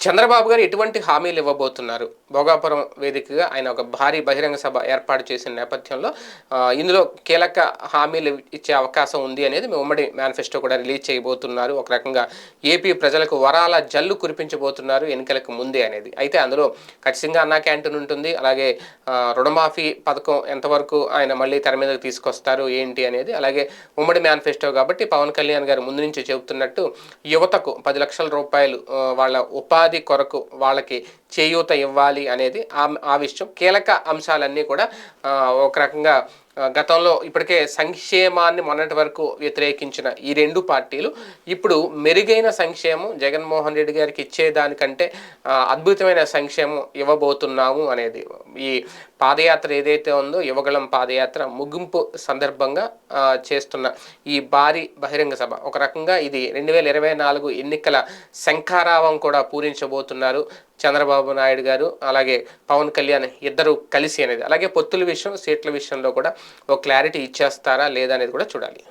చంద్రబాబు గారు ఎటువంటి హామీలు ఇవ్వబోతున్నారు? భోగాపురం వేదికగా ఆయన ఒక భారీ బహిరంగ సభ ఏర్పాటు చేసిన నేపథ్యంలో ఇందులో కీలక హామీలు ఇచ్చే అవకాశం ఉంది అనేది మీ ఉమ్మడి మేనిఫెస్టో కూడా రిలీజ్ చేయబోతున్నారు. ఒక రకంగా ఏపీ ప్రజలకు వరాల జల్లు కురిపించబోతున్నారు ఎన్నికలకు ముందే అనేది. అయితే అందులో ఖచ్చితంగా అన్నా క్యాంటీన్ ఉంటుంది అలాగే రుణమాఫీ పథకం ఎంతవరకు ఆయన మళ్ళీ తెర మీదకి తీసుకొస్తారు ఏంటి అనేది అలాగే ఉమ్మడి మేనిఫెస్టో కాబట్టి పవన్ కళ్యాణ్ గారు ముందు నుంచి చెబుతున్నట్టు యువతకు పది లక్షల రూపాయలు వాళ్ళ ఉపాధి కొరకు వాళ్ళకి చేయూత ఇవ్వాలి అనేది ఆ ఆ విషయం. కీలక అంశాలన్నీ కూడా ఒక రకంగా గతంలో ఇప్పటికే సంక్షేమాన్ని మొన్నటి వరకు వ్యతిరేకించిన ఈ రెండు పార్టీలు ఇప్పుడు మెరుగైన సంక్షేమం జగన్మోహన్ రెడ్డి గారికి ఇచ్చేదానికంటే అద్భుతమైన సంక్షేమం ఇవ్వబోతున్నాము అనేది. ఈ పాదయాత్ర ఏదైతే ఉందో యువగళం పాదయాత్ర ముగింపు సందర్భంగా చేస్తున్న ఈ భారీ బహిరంగ సభ. ఒక రకంగా ఇది రెండు వేల ఇరవై నాలుగు ఎన్నికల శంఖారావం కూడా పూరించబోతున్నారు. చంద్రబాబు నాయుడు గారు అలాగే పవన్ కళ్యాణ్ ఇద్దరు కలిసి అనేది అలాగే పొత్తుల విషయం సీట్ల విషయంలో కూడా ఒక క్లారిటీ ఇచ్చేస్తారా లేదా అనేది కూడా చూడాలి.